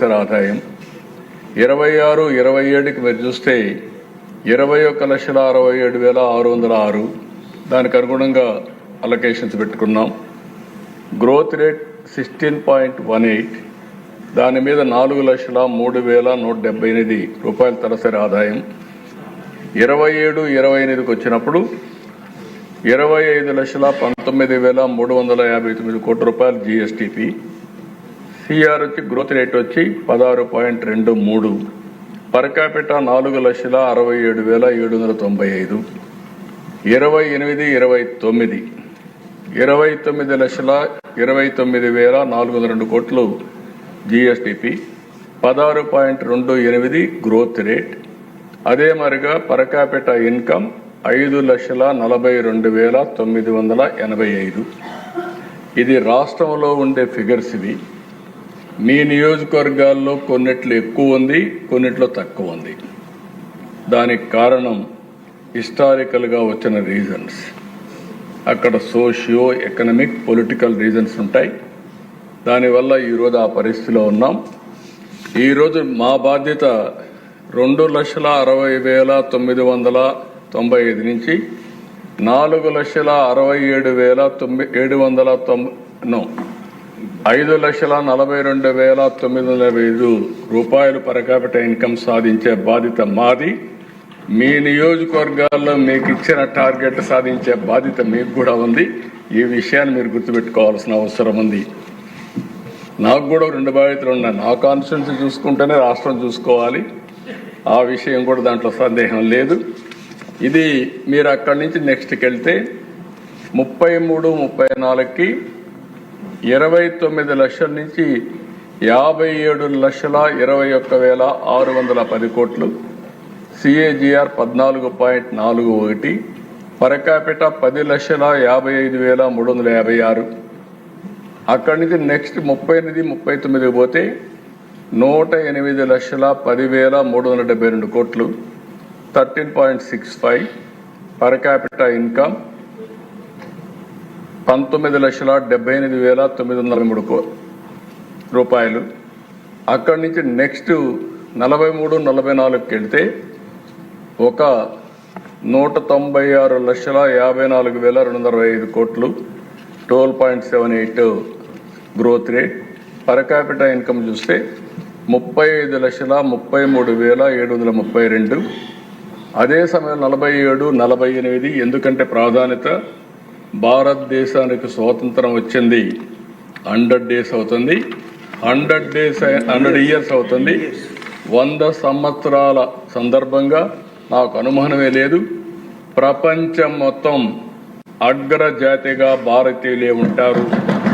సంవత్సర ఆదాయం ఇరవై ఆరు ఇరవై ఏడుకి మీరు చూస్తే ఇరవై ఒక్క లక్షల అరవై ఏడు వేల ఆరు వందల ఆరు. దానికి అనుగుణంగా అలొకేషన్స్ పెట్టుకున్నాం. Growth rate sixteen point one eight దాని మీద నాలుగు లక్షల మూడు వేల నూట డెబ్బై ఎనిమిది రూపాయల తలసరి ఆదాయం. ఇరవై ఏడు ఇరవై ఎనిమిదికి వచ్చినప్పుడు ఇరవై ఐదు లక్షల పంతొమ్మిది వేల మూడు వందల యాభై తొమ్మిది కోట్ల రూపాయలు జిఎస్టిపి సిఆర్ వచ్చి గ్రోత్ రేట్ వచ్చి పదహారు పాయింట్ రెండు మూడు. పర్ క్యాపిటా నాలుగు లక్షల అరవై ఏడు వేల ఏడు వందల తొంభై ఐదు. ఇరవై ఎనిమిది ఇరవై తొమ్మిది. ఇరవై తొమ్మిది లక్షల ఇరవై తొమ్మిది వేల నాలుగు వందల రెండు కోట్లు జిఎస్టిపి పదహారు పాయింట్ రెండు ఎనిమిది గ్రోత్ రేట్. అదే మరిగా పర్ ఇన్కమ్ ఐదు లక్షల నలభై రెండు వేల తొమ్మిది వందల ఎనభై ఐదు. ఇది రాష్ట్రంలో ఉండే ఫిగర్స్ ఇవి. మీ నియోజకవర్గాల్లో కొన్నిట్లు ఎక్కువ ఉంది కొన్నిట్లో తక్కువ ఉంది. దానికి కారణం హిస్టారికల్గా వచ్చిన రీజన్స్. అక్కడ సోషియో ఎకనమిక్ పొలిటికల్ రీజన్స్ ఉంటాయి. దానివల్ల ఈరోజు ఆ పరిస్థితిలో ఉన్నాం. ఈరోజు మా బాధ్యత రెండు లక్షల అరవై వేల తొమ్మిది వందల తొంభై ఐదు నుంచి నాలుగు లక్షల అరవై ఏడు వేల తొమ్మిది ఏడు వందల తొంభై నో ఐదు లక్షల నలభై రెండు వేల తొమ్మిది వందల ఐదు రూపాయలు పరకాపిట ఇన్కమ్ సాధించే బాధ్యత మాది. మీ నియోజకవర్గాల్లో మీకు ఇచ్చిన టార్గెట్ సాధించే బాధ్యత మీకు కూడా ఉంది. ఈ విషయాన్ని మీరు గుర్తుపెట్టుకోవాల్సిన అవసరం ఉంది. నాకు కూడా రెండు బాధ్యతలు ఉన్నాయి. నా కాన్స్టిట్యున్సీ చూసుకుంటేనే రాష్ట్రం చూసుకోవాలి. ఆ విషయం కూడా దాంట్లో సందేహం లేదు. ఇది మీరు అక్కడి నుంచి నెక్స్ట్కి వెళ్తే ముప్పై మూడు ముప్పై నాలుగుకి ఇరవై తొమ్మిది లక్షల నుంచి యాభై ఏడు లక్షల ఇరవై ఒక్క వేల ఆరు వందల పది కోట్లు. సిఏజిఆర్ పద్నాలుగు పాయింట్ నాలుగు ఒకటి. పరకాపిట పది లక్షల యాభై ఐదు వేల మూడు వందల యాభై ఆరు. అక్కడి నుంచి నెక్స్ట్ ముప్పై ఎనిమిది ముప్పై తొమ్మిది పోతే నూట ఎనిమిది లక్షల పదివేల మూడు వందల డెబ్బై రెండు కోట్లు. Thirteen point six five. Per income పంతొమ్మిది లక్షల డెబ్బై ఎనిమిది వేల తొమ్మిది వందల మూడు కో రూపాయలు. అక్కడి నుంచి నెక్స్ట్ నలభై మూడు నలభై నాలుగుకి వెళ్తే ఒక నూట తొంభై ఆరు లక్షల యాభై నాలుగు వేల రెండు వందల అరవై ఐదు కోట్లు. Twelve point seven eight growth rate. Per capital income చూస్తే ముప్పై ఐదు లక్షల ముప్పై మూడు వేల ఏడు వందల ముప్పై రెండు. అదే సమయం నలభై ఏడు నలభై ఎనిమిది ఎందుకంటే ప్రాధాన్యత భారతదేశానికి స్వాతంత్రం వచ్చింది హండ్రెడ్ డేస్ అవుతుంది. హండ్రెడ్ డేస్ హండ్రెడ్ ఇయర్స్ అవుతుంది. వంద సంవత్సరాల సందర్భంగా నాకు అనుమానమే లేదు. ప్రపంచం మొత్తం అగ్రజాతిగా భారతీయులే ఉంటారు.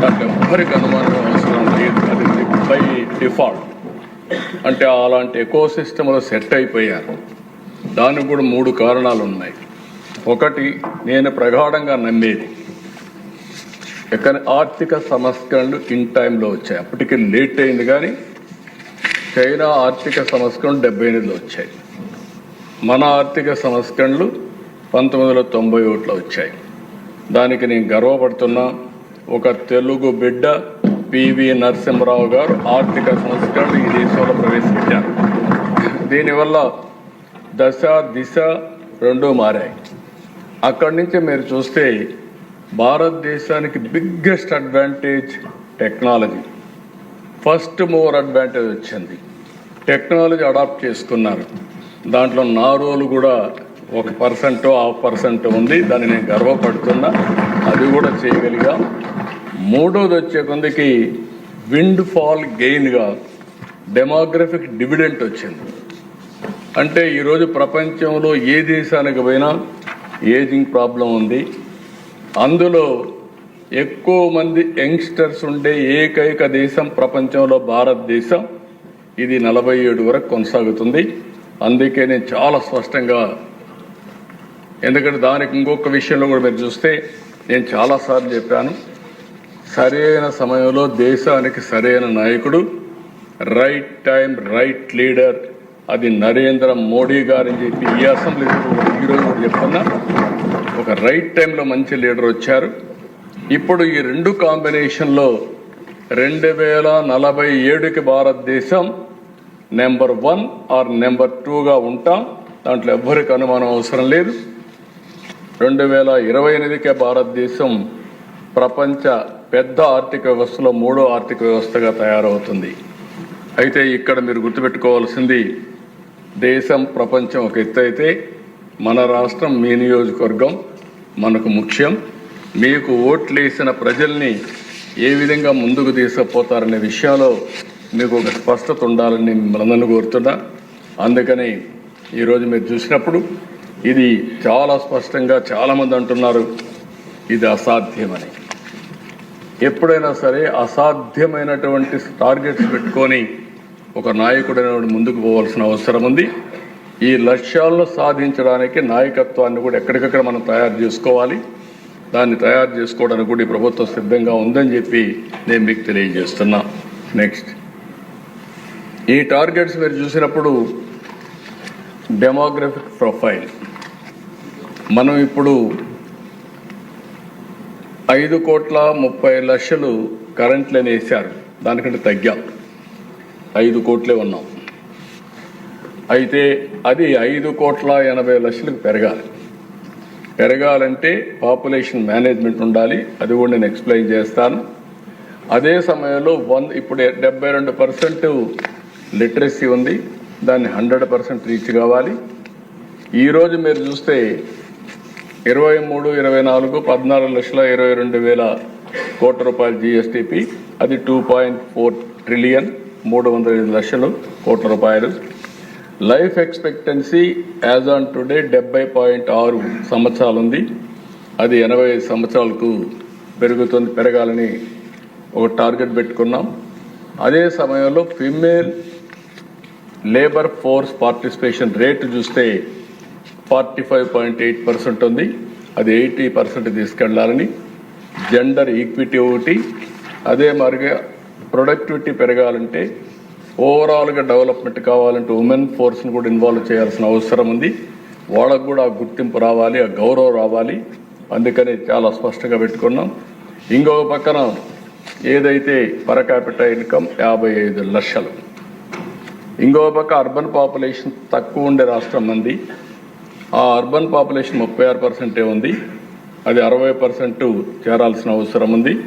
దాంట్లో ఎవ్వరికి అనుమానం అవసరం లేదు. అది బై డిఫాల్ట్ అంటే అలాంటి ఎకో సిస్టంలో సెట్ అయిపోయారు. దానికి కూడా మూడు కారణాలు ఉన్నాయి ఒకటి నేను ప్రగాఢంగా నమ్మేది. ఎక్కడ ఆర్థిక సంస్కరణలు ఇన్ టైంలో వచ్చాయి. అప్పటికి లేట్ అయింది కానీ చైనా ఆర్థిక సంస్కరణలు డెబ్బై ఎనిమిదిలో వచ్చాయి. మన ఆర్థిక సంస్కరణలు పంతొమ్మిది వందల తొంభై ఒకటిలో వచ్చాయి. దానికి నేను గర్వపడుతున్నా ఒక తెలుగు బిడ్డ పివి నరసింహరావు గారు ఆర్థిక సంస్కరణలు ఈ దేశంలో ప్రవేశపెట్టారు. దీనివల్ల దశ దిశ రెండూ మారాయి. అక్కడి నుంచి మీరు చూస్తే భారతదేశానికి biggest advantage technology first mover advantage వచ్చింది. టెక్నాలజీ అడాప్ట్ చేసుకున్నారు. దాంట్లో నా రోల్ కూడా ఒక పర్సెంట్ హాఫ్ పర్సెంట్ ఉంది. దాన్ని నేను గర్వపడుతున్నా. అది కూడా చేయగలిగాం. మూడోది వచ్చే కొందకి విండ్ ఫాల్ గెయిన్గా డెమోగ్రఫిక్ డివిడెంట్ వచ్చింది. అంటే ఈరోజు ప్రపంచంలో ఏ దేశానికి పోయినా ఏజింగ్ ప్రాబ్లం ఉంది. అందులో ఎక్కువ మంది యంగ్స్టర్స్ ఉండే ఏకైక దేశం ప్రపంచంలో భారతదేశం. ఇది నలభై ఏడు వరకు కొనసాగుతుంది. అందుకే నేను చాలా స్పష్టంగా ఎందుకంటే దానికి ఇంకొక విషయంలో కూడా మీరు చూస్తే నేను చాలాసార్లు చెప్పాను. సరైన సమయంలో దేశానికి సరైన నాయకుడు రైట్ టైం రైట్ లీడర్ అది నరేంద్ర మోడీ గారని చెప్పి ఈ అసెంబ్లీ ఈరోజు కూడా చెప్తున్నా. ఒక రైట్ టైంలో మంచి లీడర్ వచ్చారు. ఇప్పుడు ఈ రెండు కాంబినేషన్లో రెండు వేల నలభై ఏడుకి భారతదేశం నెంబర్ వన్ ఆర్ నెంబర్ టూగా ఉంటాం. దాంట్లో ఎవ్వరికి అనుమానం అవసరం లేదు. రెండు వేల ఇరవై ఎనిమిదికే భారతదేశం ప్రపంచ పెద్ద ఆర్థిక వ్యవస్థలో మూడో ఆర్థిక వ్యవస్థగా తయారవుతుంది. అయితే ఇక్కడ మీరు గుర్తుపెట్టుకోవాల్సింది దేశం ప్రపంచం ఒక ఎత్తు అయితే మన రాష్ట్రం మీ నియోజకవర్గం మనకు ముఖ్యం. మీకు ఓట్లేసిన ప్రజల్ని ఏ విధంగా ముందుకు తీసుకుపోతారనే విషయంలో మీకు ఒక స్పష్టత ఉండాలని మిమ్మల్ని కోరుతున్నా. అందుకని ఈరోజు మీరు చూసినప్పుడు ఇది చాలా స్పష్టంగా చాలామంది అంటున్నారు ఇది అసాధ్యమని. ఎప్పుడైనా సరే అసాధ్యమైనటువంటి టార్గెట్స్ పెట్టుకొని ఒక నాయకుడైన ముందుకు పోవాల్సిన అవసరం ఉంది. ఈ లక్ష్యాలను సాధించడానికి నాయకత్వాన్ని కూడా ఎక్కడికక్కడ మనం తయారు చేసుకోవాలి. దాన్ని తయారు చేసుకోవడానికి కూడా ఈ ప్రభుత్వం సిద్ధంగా ఉందని చెప్పి నేను మీకు తెలియజేస్తున్నా. నెక్స్ట్ ఈ టార్గెట్స్ మీరు చూసినప్పుడు డెమోగ్రఫిక్ ప్రొఫైల్. మనం ఇప్పుడు ఐదు కోట్ల ముప్పై లక్షలు కరెంట్లని వేశారు దానికంటే తగ్గాం. ఐదు కోట్లే ఉన్నాం. అయితే అది ఐదు కోట్ల ఎనభై లక్షలకు పెరగాలి. పెరగాలంటే పాపులేషన్ మేనేజ్మెంట్ ఉండాలి. అది కూడా నేను ఎక్స్ప్లెయిన్ చేస్తాను. అదే సమయంలో వన్ ఇప్పుడు డెబ్బై రెండు పర్సెంట్ లిటరసీ ఉంది. దాన్ని హండ్రెడ్ పర్సెంట్ రీచ్ కావాలి. ఈరోజు మీరు చూస్తే ఇరవై మూడు ఇరవై నాలుగు పద్నాలుగు లక్షల ఇరవై రెండు వేల కోట్ల రూపాయల జిఎస్టిపి అది టూ పాయింట్ ఫోర్ ట్రిలియన్ మూడు వందల ఐదు లక్షలు కోట్ల రూపాయలు. Life expectancy as on today డెబ్బై పాయింట్ ఆరు సంవత్సరాలు ఉంది అది ఎనభై ఐదు సంవత్సరాలకు పెరుగుతుంది పెరగాలని ఒక టార్గెట్ పెట్టుకున్నాం. అదే సమయంలో female labour force participation rate చూస్తే forty five point eight percent ఉంది. అది ఎయిటీ పర్సెంట్ తీసుకెళ్ళాలని. జెండర్ ఈక్విటీ ఒకటి. అదే మరిగా ప్రొడక్టివిటీ పెరగాలంటే ఓవరాల్గా డెవలప్మెంట్ కావాలంటే ఉమెన్ ఫోర్స్ని కూడా ఇన్వాల్వ్ చేయాల్సిన అవసరం ఉంది. వాళ్ళకు కూడా ఆ గుర్తింపు రావాలి ఆ గౌరవం రావాలి. అందుకని చాలా స్పష్టంగా పెట్టుకున్నాం. ఇంకొక పక్కన ఏదైతే పర్ క్యాపిట ఇన్కమ్ యాభై ఐదు లక్షలు. ఇంకో పక్క అర్బన్ పాపులేషన్ తక్కువ ఉండే రాష్ట్రం మంది ఆ అర్బన్ పాపులేషన్ ముప్పై ఆరు పర్సెంటే ఉంది. అది అరవై పర్సెంట్ చేరాల్సిన అవసరం ఉంది.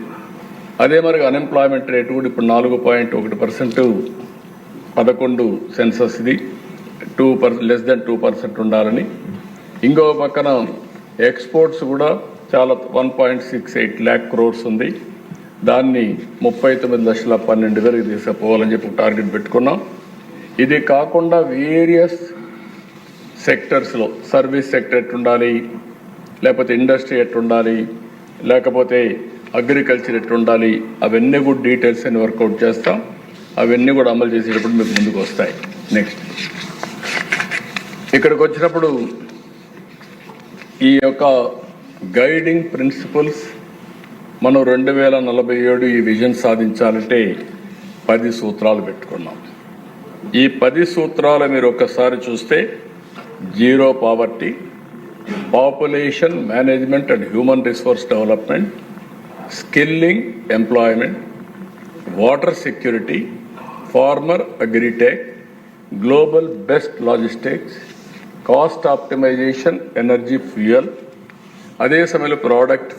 అదే మరి అన్ఎంప్లాయ్మెంట్ రేటు కూడా ఇప్పుడు నాలుగు పాయింట్ ఒకటి పర్సెంట్ పదకొండు సెన్సస్ ఇది. Two per less than two percent ఉండాలని. ఇంకో పక్కన ఎక్స్పోర్ట్స్ కూడా చాలా one point six eight lakh crores ఉంది. దాన్ని ముప్పై తొమ్మిది లక్షల పన్నెండు వేలకు తీసుకుపోవాలని చెప్పి టార్గెట్ పెట్టుకున్నాం. ఇది కాకుండా వేరియస్ సెక్టర్స్లో సర్వీస్ సెక్టర్ ఎట్టుండాలి లేకపోతే ఇండస్ట్రీ ఎట్టుండాలి లేకపోతే అగ్రికల్చర్ ఎట్టుండాలి అవన్నీ కూడా డీటెయిల్స్ అని వర్కౌట్ చేస్తాం. అవన్నీ కూడా అమలు చేసేటప్పుడు మీకు ముందుకు వస్తాయి. నెక్స్ట్ ఇక్కడికి వచ్చినప్పుడు ఈ యొక్క గైడింగ్ ప్రిన్సిపల్స్ మనం రెండు వేల నలభై ఏడు ఈ విజన్ సాధించాలంటే పది సూత్రాలు పెట్టుకున్నాం. ఈ పది సూత్రాలు మీరు ఒక్కసారి చూస్తే zero poverty population management and human resource development skilling employment water security farmer agritech global best logistics cost optimisation energy fuel అదే సమయంలో ప్రోడక్ట్